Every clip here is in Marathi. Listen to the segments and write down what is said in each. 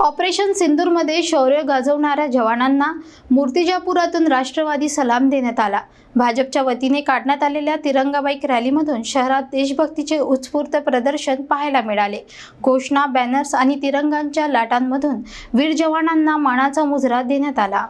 ऑपरेशन सिंदूरमध्ये शौर्य गाजवणाऱ्या जवानांना मूर्तिजापुरातून राष्ट्रवादी सलाम देण्यात आला. भाजपच्या वतीने काढण्यात आलेल्या तिरंगा बाईक रॅलीमधून शहरात देशभक्तीचे उत्स्फूर्त प्रदर्शन पाहायला मिळाले. घोषणा बॅनर्स आणि तिरंगांच्या लाटांमधून वीर जवानांना मानाचा मुजरा देण्यात आला.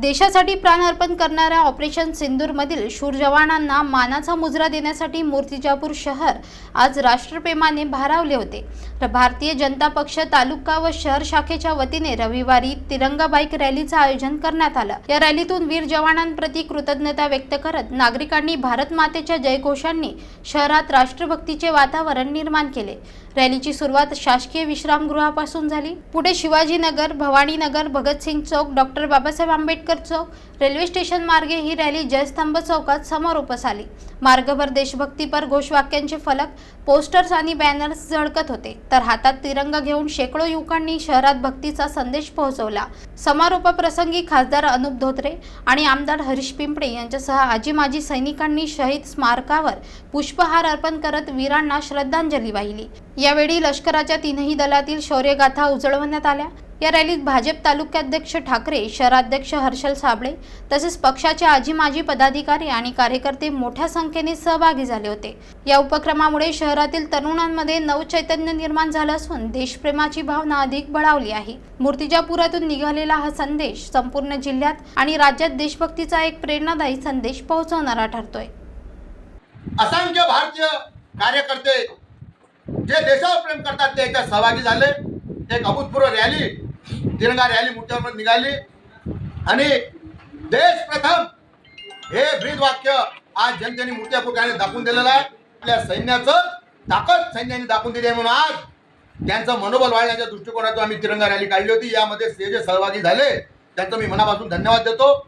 देशासाठी प्राण अर्पण करणाऱ्या ऑपरेशन सिंदूरमधील शूर जवानांना मानाचा मुजरा देण्यासाठी मूर्तिजापूर शहर आज राष्ट्रप्रेमाने भारावले होते. तर भारतीय जनता पक्ष तालुका व शहर शाखेच्या वतीने रविवारी तिरंगा बाईक रॅलीचं आयोजन करण्यात आलं. या रॅलीतून वीर जवानांप्रती कृतज्ञता व्यक्त करत नागरिकांनी भारत मातेच्या जयघोषांनी शहरात राष्ट्रभक्तीचे वातावरण निर्माण केले. रॅलीची सुरुवात शासकीय विश्रामगृहापासून झाली. पुढे शिवाजीनगर भवानीनगर भगतसिंग चौक डॉक्टर बाबासाहेब आंबेडकर चौक रेल्वे स्टेशन मार्गे ही रॅली जयस्तंभ चौकात समारोपास आली. मार्गभर देशभक्तीपर घोषवाक्यांचे फलक पोस्टर्स आणि बॅनर्स झळकत होते. तर हातात तिरंगा घेऊन शेकडो युवकांनी शहरात भक्तीचा संदेश पोहोचवला. समारोपाप्रसंगी खासदार अनुप धोत्रे आणि आमदार हरीश पिंपळे यांच्यासह आजी माजी सैनिकांनी शहीद स्मारकावर पुष्पहार अर्पण करत वीरांना श्रद्धांजली वाहिली. यावेळी लष्कराच्या तीनही दलातील शौर्यगाथा उजळवण्यात आल्या. या रॅलीत भाजप तालुक्याध्यक्ष ठाकरे शहराध्यक्ष हर्षल साबळे तसेच पक्षाचे आजी माजी पदाधिकारी आणि कार्यकर्ते मोठ्या संख्येने सहभागी झाले होते. या उपक्रमामुळे शहरातील तरुणांमध्ये नवचैतन्य निर्माण झालं असून देशप्रेमाची भावना अधिक बळावली आहे. मूर्तिजापुरातून निघालेला हा संदेश संपूर्ण जिल्ह्यात आणि राज्यात देशभक्तीचा एक प्रेरणादायी संदेश पोहोचवणारा ठरतोय. असंख्य भारतीय कार्यकर्ते जे देशावर प्रेम करतात ते याच्यात सहभागी झाले. एक अभूतपूर्व रॅली तिरंगा रॅली मोठ्यावर निघाली. आणि देश प्रथम हे ब्रीद वाक्य आज जनतेने मोठ्या प्रकारे दाखवून दिलेलं आहे. आपल्या सैन्याचं ताकद सैन्याने दाखवून दिली आहे म्हणून आज त्यांचं मनोबल वाढण्याच्या दृष्टिकोनातून आम्ही तिरंगा रॅली काढली होती. यामध्ये जे सहभागी झाले त्यांचं मी मनापासून धन्यवाद देतो.